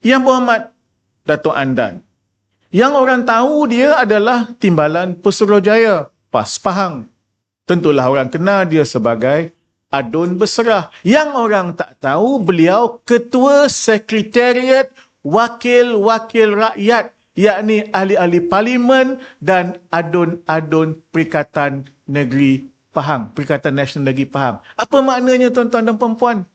Yang berhormat Datuk Andan. Yang orang tahu dia adalah Timbalan Pesuruhjaya, PAS Pahang. Tentulah orang kenal dia sebagai Adun Berserah. Yang orang tak tahu beliau Ketua Sekretariat Wakil-Wakil Rakyat yakni ahli-ahli parlimen dan adun-adun Perikatan Negeri Pahang, Perikatan Nasional Negeri Pahang. Apa maknanya tuan-tuan dan puan-puan?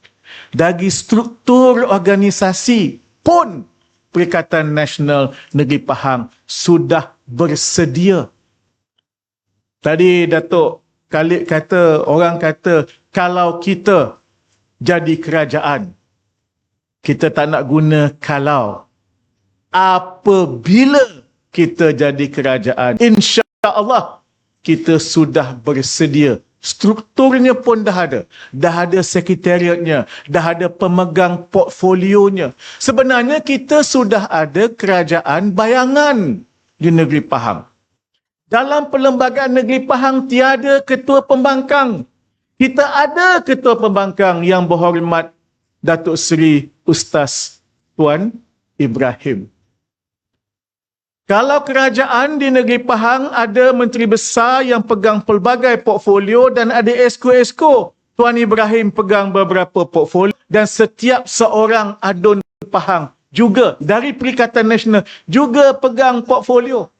Dari struktur organisasi pun Perikatan Nasional Negeri Pahang sudah bersedia. Tadi Datuk Khalid kata, orang kata, kalau kita jadi kerajaan, kita tak nak guna kalau. Apabila kita jadi kerajaan, insya Allah kita sudah bersedia Strukturnya pun dah ada. Dah ada sekretariatnya. Dah ada pemegang portfolionya. Sebenarnya kita sudah ada kerajaan bayangan di negeri Pahang. Dalam perlembagaan negeri Pahang tiada ketua pembangkang. Kita ada ketua pembangkang yang berhormat Datuk Seri Ustaz Tuan Ibrahim. Kalau kerajaan di negeri Pahang ada menteri besar yang pegang pelbagai portfolio dan ada esko-esko, Tuan Ibrahim pegang beberapa portfolio dan setiap seorang adun Pahang juga dari Perikatan Nasional juga pegang portfolio.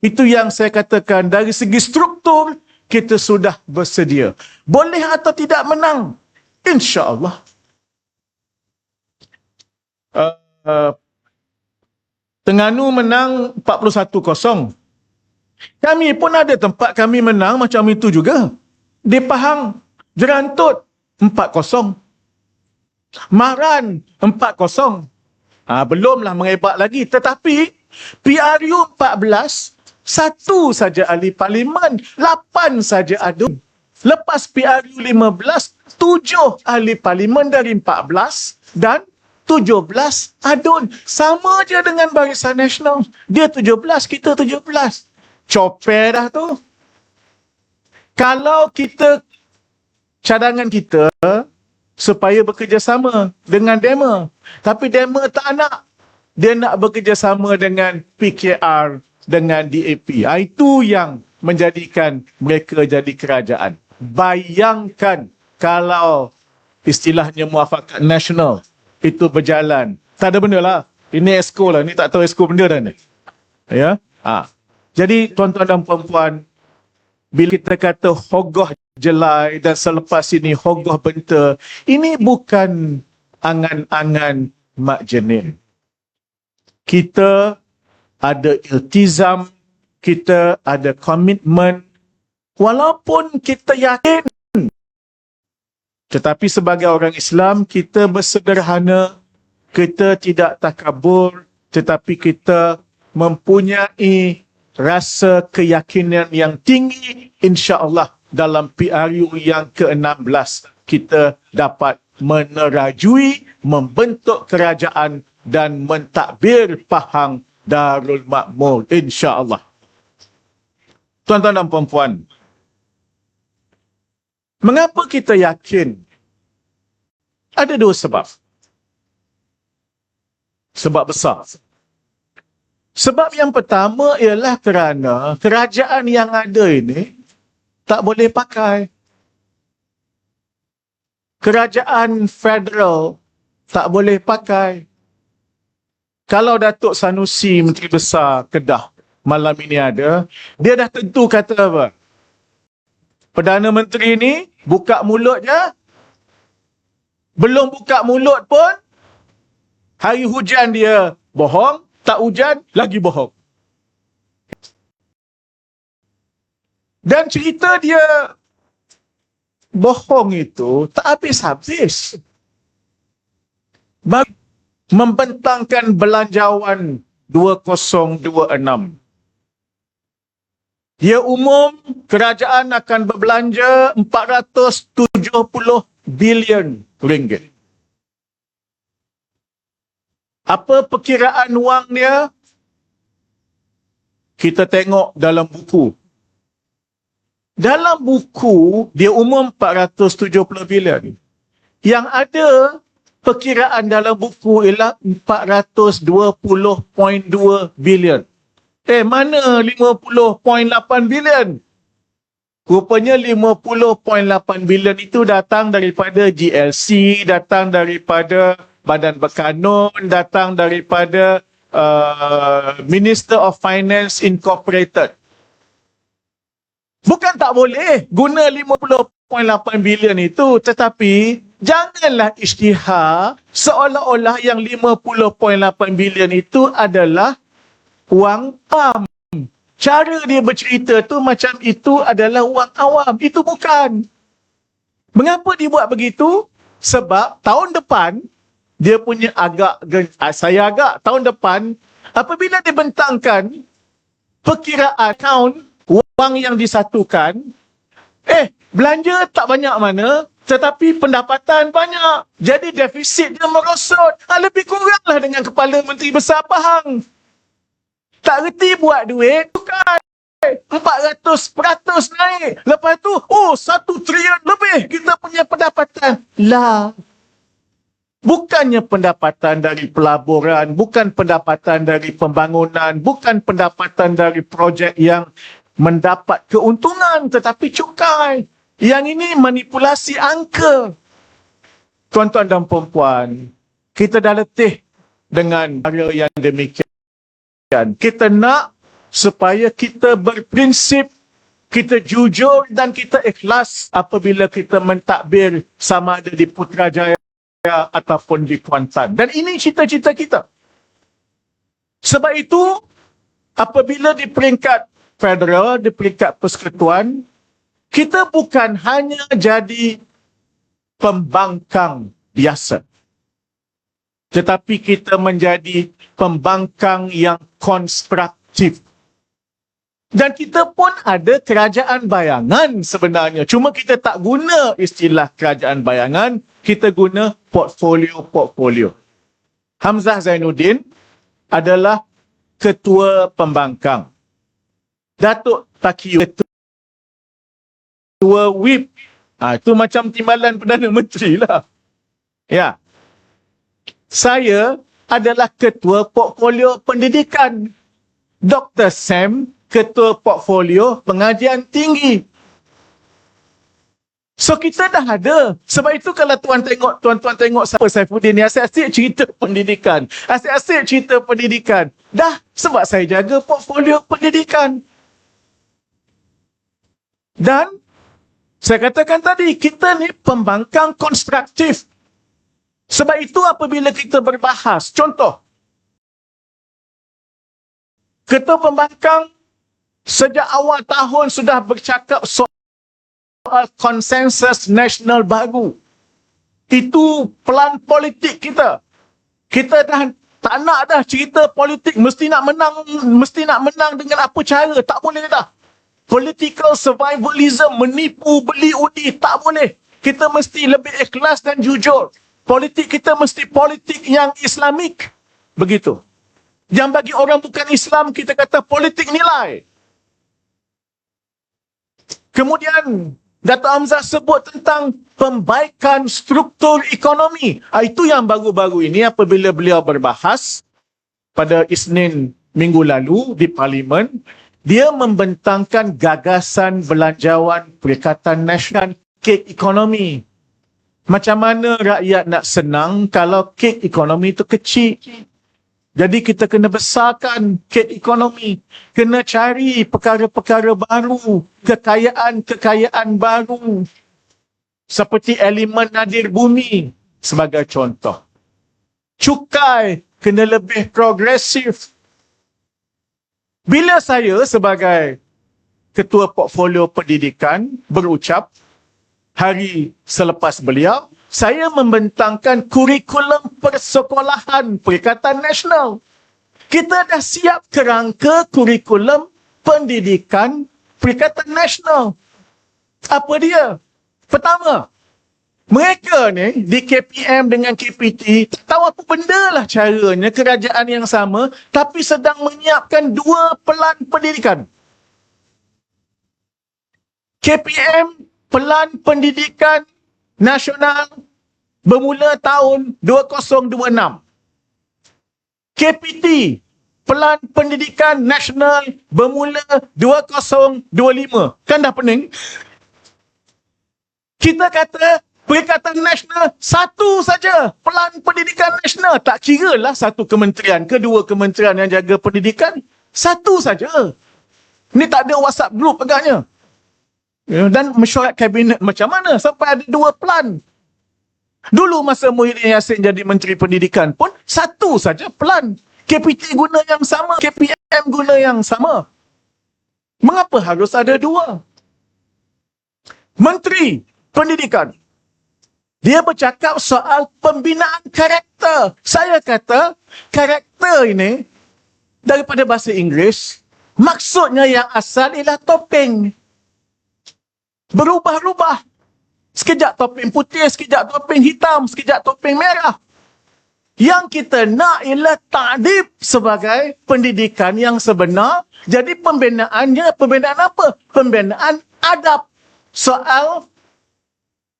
Itu yang saya katakan dari segi struktur kita sudah bersedia. Boleh atau tidak menang? InsyaAllah. Uh, uh, Tengganu menang 41-0. Kami pun ada tempat kami menang macam itu juga. Di Pahang, Jerantut 4-0. Maran 4-0. Ha, belumlah mengebat lagi. Tetapi PRU 14, satu saja ahli parlimen, lapan saja adun. Lepas PRU 15, tujuh ahli parlimen dari 14 dan 17 adun. Sama je dengan Barisan Nasional. Dia 17, kita 17. Coper dah tu. Kalau kita, cadangan kita, supaya bekerjasama dengan Dema. Tapi Dema tak nak. Dia nak bekerjasama dengan PKR, dengan DAP. Itu yang menjadikan mereka jadi kerajaan. Bayangkan kalau istilahnya muafakat nasional itu berjalan. Tak ada benda lah. Ini esko lah. Ini tak tahu esko benda dah ni. Ya. Ha. Jadi tuan-tuan dan puan-puan, bila kita kata hogoh jelai dan selepas ini hogoh benta, ini bukan angan-angan mak jenin. Kita ada iltizam, kita ada komitmen, walaupun kita yakin tetapi sebagai orang Islam, kita bersederhana, kita tidak takabur, tetapi kita mempunyai rasa keyakinan yang tinggi, insya-Allah dalam PRU yang ke-16 kita dapat menerajui, membentuk kerajaan dan mentadbir Pahang Darul Makmur insya-Allah. Tuan-tuan dan puan-puan, Mengapa kita yakin? Ada dua sebab. Sebab besar. Sebab yang pertama ialah kerana kerajaan yang ada ini tak boleh pakai. Kerajaan federal tak boleh pakai. Kalau Datuk Sanusi Menteri Besar Kedah malam ini ada, dia dah tentu kata apa? Perdana Menteri ni buka mulut je. Belum buka mulut pun, hari hujan dia bohong, tak hujan, lagi bohong. Dan cerita dia bohong itu tak habis-habis. Membentangkan belanjawan 2026. Dia umum kerajaan akan berbelanja 470 bilion ringgit. Apa perkiraan wang dia? Kita tengok dalam buku. Dalam buku, dia umum 470 bilion. Yang ada perkiraan dalam buku ialah 420.2 bilion. Eh, mana 50.8 bilion? Rupanya 50.8 bilion itu datang daripada GLC, datang daripada Badan Berkanun, datang daripada uh, Minister of Finance Incorporated. Bukan tak boleh guna 50.8 bilion itu, tetapi janganlah isytihar seolah-olah yang 50.8 bilion itu adalah wang PAM. Cara dia bercerita tu macam itu adalah wang awam. Itu bukan. Mengapa dia buat begitu? Sebab tahun depan, dia punya agak, ah, saya agak tahun depan, apabila dibentangkan perkiraan akaun wang yang disatukan, eh, belanja tak banyak mana, tetapi pendapatan banyak. Jadi defisit dia merosot. Ha, lebih kuranglah dengan Kepala Menteri Besar Pahang. Tak reti buat duit, bukan. 400% naik. Lepas tu, oh, satu trilion lebih kita punya pendapatan. Lah. Bukannya pendapatan dari pelaburan, bukan pendapatan dari pembangunan, bukan pendapatan dari projek yang mendapat keuntungan tetapi cukai. Yang ini manipulasi angka. Tuan-tuan dan perempuan, kita dah letih dengan cara yang demikian. Kita nak supaya kita berprinsip, kita jujur dan kita ikhlas apabila kita mentadbir sama ada di Putrajaya ataupun di Kuantan. Dan ini cita-cita kita. Sebab itu, apabila di peringkat federal, di peringkat persekutuan, kita bukan hanya jadi pembangkang biasa tetapi kita menjadi pembangkang yang konstruktif. Dan kita pun ada kerajaan bayangan sebenarnya. Cuma kita tak guna istilah kerajaan bayangan, kita guna portfolio-portfolio. Hamzah Zainuddin adalah ketua pembangkang. Datuk Takiyu ketua WIP. Ha, itu macam timbalan Perdana Menteri lah. Ya saya adalah ketua portfolio pendidikan. Dr. Sam, ketua portfolio pengajian tinggi. So kita dah ada. Sebab itu kalau tuan tengok, tuan-tuan tengok siapa Saifuddin ni, asyik-asyik cerita pendidikan. Asyik-asyik cerita pendidikan. Dah, sebab saya jaga portfolio pendidikan. Dan, saya katakan tadi, kita ni pembangkang konstruktif. Sebab itu apabila kita berbahas, contoh, Ketua Pembangkang sejak awal tahun sudah bercakap soal konsensus nasional baru. Itu pelan politik kita. Kita dah tak nak dah cerita politik mesti nak menang mesti nak menang dengan apa cara tak boleh dah political survivalism menipu beli undi tak boleh kita mesti lebih ikhlas dan jujur politik kita mesti politik yang islamik. Begitu. Yang bagi orang bukan Islam, kita kata politik nilai. Kemudian, Dato' Hamzah sebut tentang pembaikan struktur ekonomi. Ah, itu yang baru-baru ini apabila beliau berbahas pada Isnin minggu lalu di Parlimen, dia membentangkan gagasan belanjawan Perikatan Nasional Kek Ekonomi. Macam mana rakyat nak senang kalau kek ekonomi itu kecil? Jadi kita kena besarkan kek ekonomi. Kena cari perkara-perkara baru. Kekayaan-kekayaan baru. Seperti elemen nadir bumi sebagai contoh. Cukai kena lebih progresif. Bila saya sebagai ketua portfolio pendidikan berucap, hari selepas beliau, saya membentangkan kurikulum persekolahan Perikatan Nasional. Kita dah siap kerangka kurikulum pendidikan Perikatan Nasional. Apa dia? Pertama, mereka ni di KPM dengan KPT tahu apa benda lah caranya kerajaan yang sama tapi sedang menyiapkan dua pelan pendidikan. KPM Pelan Pendidikan Nasional bermula tahun 2026. KPT, Pelan Pendidikan Nasional bermula 2025. Kan dah pening? Kita kata Perikatan Nasional satu saja Pelan Pendidikan Nasional. Tak kira lah satu kementerian, kedua kementerian yang jaga pendidikan. Satu saja. Ni tak ada WhatsApp group agaknya. Dan mesyuarat kabinet macam mana sampai ada dua pelan. Dulu masa Muhyiddin Yassin jadi Menteri Pendidikan pun satu saja pelan. KPT guna yang sama, KPM guna yang sama. Mengapa harus ada dua? Menteri Pendidikan. Dia bercakap soal pembinaan karakter. Saya kata karakter ini daripada bahasa Inggeris maksudnya yang asal ialah topeng. Berubah-ubah. Sekejap topeng putih, sekejap topeng hitam, sekejap topeng merah. Yang kita nak ialah takdib sebagai pendidikan yang sebenar. Jadi pembinaannya, pembinaan apa? Pembinaan adab. Soal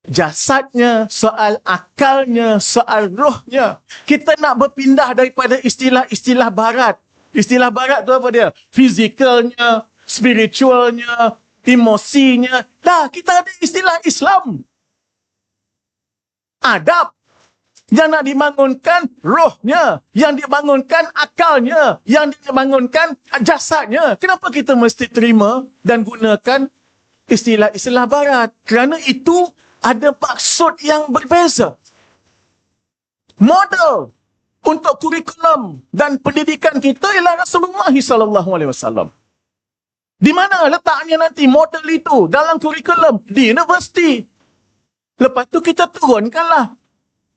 jasadnya, soal akalnya, soal rohnya. Kita nak berpindah daripada istilah-istilah barat. Istilah barat tu apa dia? Fizikalnya, spiritualnya, emosinya. Dah, kita ada istilah Islam. Adab. Yang nak dibangunkan rohnya. Yang dibangunkan akalnya. Yang dibangunkan jasadnya. Kenapa kita mesti terima dan gunakan istilah-istilah barat? Kerana itu ada maksud yang berbeza. Model untuk kurikulum dan pendidikan kita ialah Rasulullah wasallam. Di mana letaknya nanti model itu dalam kurikulum di universiti. Lepas tu kita turunkanlah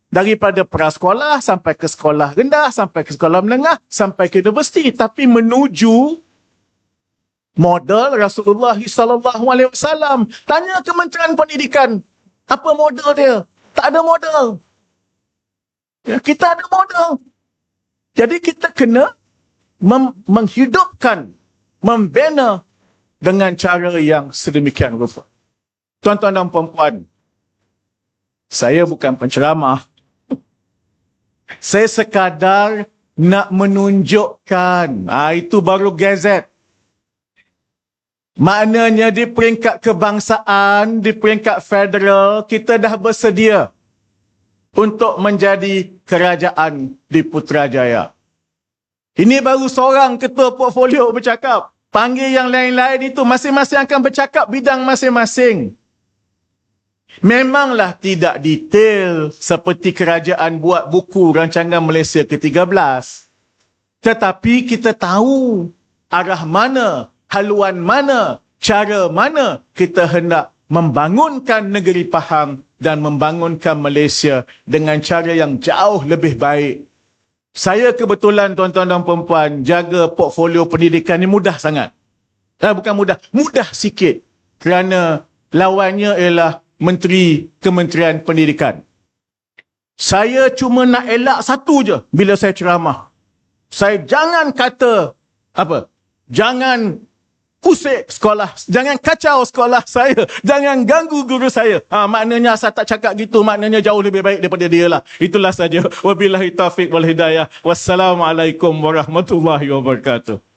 daripada prasekolah sampai ke sekolah rendah, sampai ke sekolah menengah, sampai ke universiti tapi menuju model Rasulullah sallallahu alaihi wasallam. Tanya Kementerian Pendidikan, apa model dia? Tak ada model. Ya, kita ada model. Jadi kita kena mem- menghidupkan, membina dengan cara yang sedemikian rupa. Tuan-tuan dan puan-puan, saya bukan penceramah. Saya sekadar nak menunjukkan. Ah itu baru gazet. Maknanya di peringkat kebangsaan, di peringkat federal, kita dah bersedia untuk menjadi kerajaan di Putrajaya. Ini baru seorang ketua portfolio bercakap. Panggil yang lain-lain itu masing-masing akan bercakap bidang masing-masing. Memanglah tidak detail seperti kerajaan buat buku rancangan Malaysia ke-13. Tetapi kita tahu arah mana haluan mana, cara mana kita hendak membangunkan negeri Pahang dan membangunkan Malaysia dengan cara yang jauh lebih baik. Saya kebetulan tuan-tuan dan perempuan jaga portfolio pendidikan ni mudah sangat. Eh, bukan mudah, mudah sikit. Kerana lawannya ialah Menteri Kementerian Pendidikan. Saya cuma nak elak satu je bila saya ceramah. Saya jangan kata apa? Jangan pusing sekolah. Jangan kacau sekolah saya. Jangan ganggu guru saya. Ha, maknanya saya tak cakap gitu. Maknanya jauh lebih baik daripada dia lah. Itulah saja. Wabillahi taufiq wal hidayah. Wassalamualaikum warahmatullahi wabarakatuh.